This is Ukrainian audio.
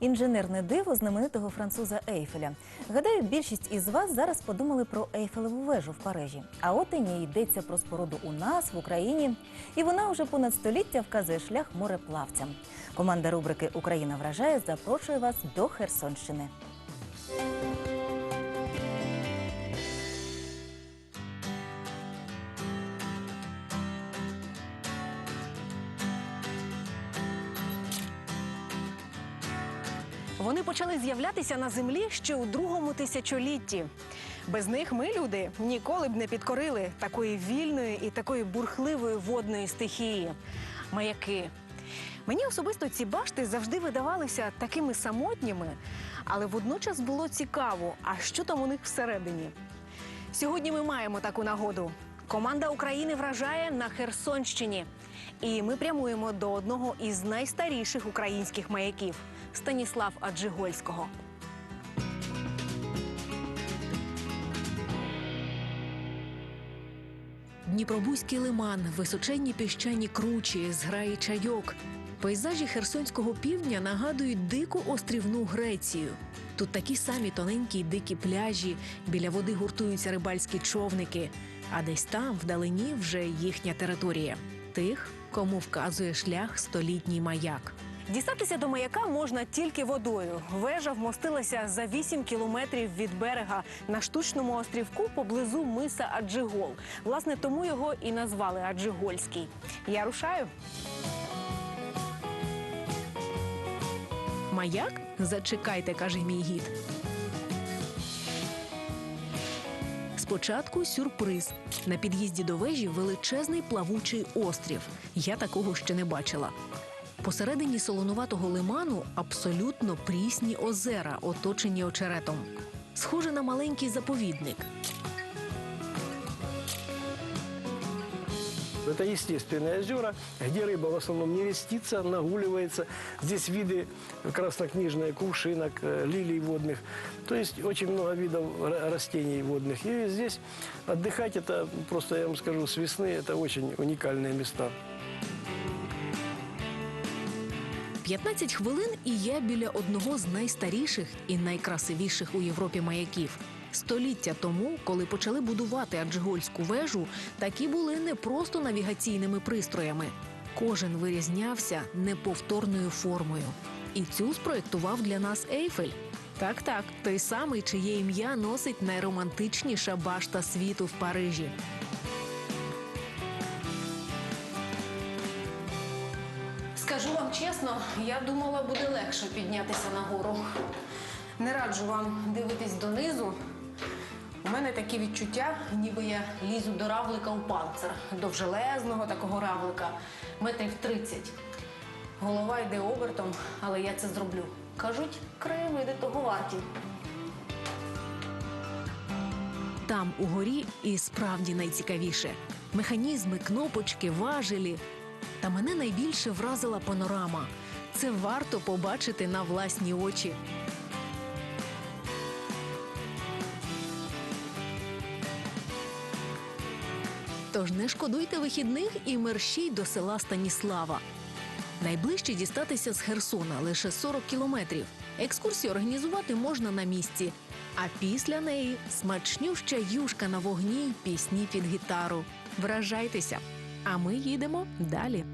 інженерне диво знаменитого француза Ейфеля. Гадаю, більшість із вас зараз подумали про Ейфелеву вежу в Парижі. А от і ні йдеться про споруду у нас в Україні, і вона вже понад століття вказує шлях мореплавцям. Команда рубрики Україна вражає запрошує вас до Херсонщини. Вони почали з'являтися на землі ще у другому тисячолітті. Без них ми, люди, ніколи б не підкорили такої вільної і такої бурхливої водної стихії. Маяки. Мені особисто ці башти завжди видавалися такими самотніми, але водночас було цікаво, а що там у них всередині. Сьогодні ми маємо таку нагоду. Команда України вражає на Херсонщині. І ми прямуємо до одного із найстаріших українських маяків Станіслав Аджигольського. Дніпробузький лиман, височенні піщані кручі, зграї чайок. Пейзажі херсонського півдня нагадують дику острівну Грецію. Тут такі самі тоненькі й дикі пляжі, біля води гуртуються рибальські човники, а десь там, вдалині, вже їхня територія. Тих, кому вказує шлях столітній маяк. Дістатися до маяка можна тільки водою. Вежа вмостилася за 8 кілометрів від берега на штучному острівку поблизу миса Аджигол. Власне, тому його і назвали Аджигольський. Я рушаю. Маяк? Зачекайте, каже мій гід. Спочатку сюрприз. На під'їзді до вежі величезний плавучий острів. Я такого ще не бачила. Посередині солонуватого лиману абсолютно прісні озера, оточені очеретом. Схоже на маленький заповідник. Это естественные озера, где рыба в основном не рестится, нагуливается. Здесь виды краснокнижные, кувшинок, э, лилий водных. То есть очень много видов ра- растений водных. И здесь отдыхать, это просто, я вам скажу, с весны это очень уникальные места. 15 хвилин, і я біля одного з найстаріших і найкрасивіших у Європі маяків. Століття тому, коли почали будувати Аджигольську вежу, такі були не просто навігаційними пристроями. Кожен вирізнявся неповторною формою. І цю спроєктував для нас Ейфель. Так, так, той самий, чиє ім'я носить найромантичніша башта світу в Парижі. Вам чесно, я думала, буде легше піднятися нагору. Не раджу вам дивитись донизу. У мене такі відчуття, ніби я лізу до равлика у панцир, довжелезного такого равлика, метрів 30. Голова йде обертом, але я це зроблю. Кажуть, краєвиди того варті. Там угорі і справді найцікавіше: механізми, кнопочки, важелі. Та мене найбільше вразила панорама. Це варто побачити на власні очі. Тож не шкодуйте вихідних і мерщій до села Станіслава. Найближче дістатися з Херсона лише 40 кілометрів. Екскурсію організувати можна на місці. А після неї смачнюща юшка на вогні, й пісні під гітару. Вражайтеся! А ми їдемо далі.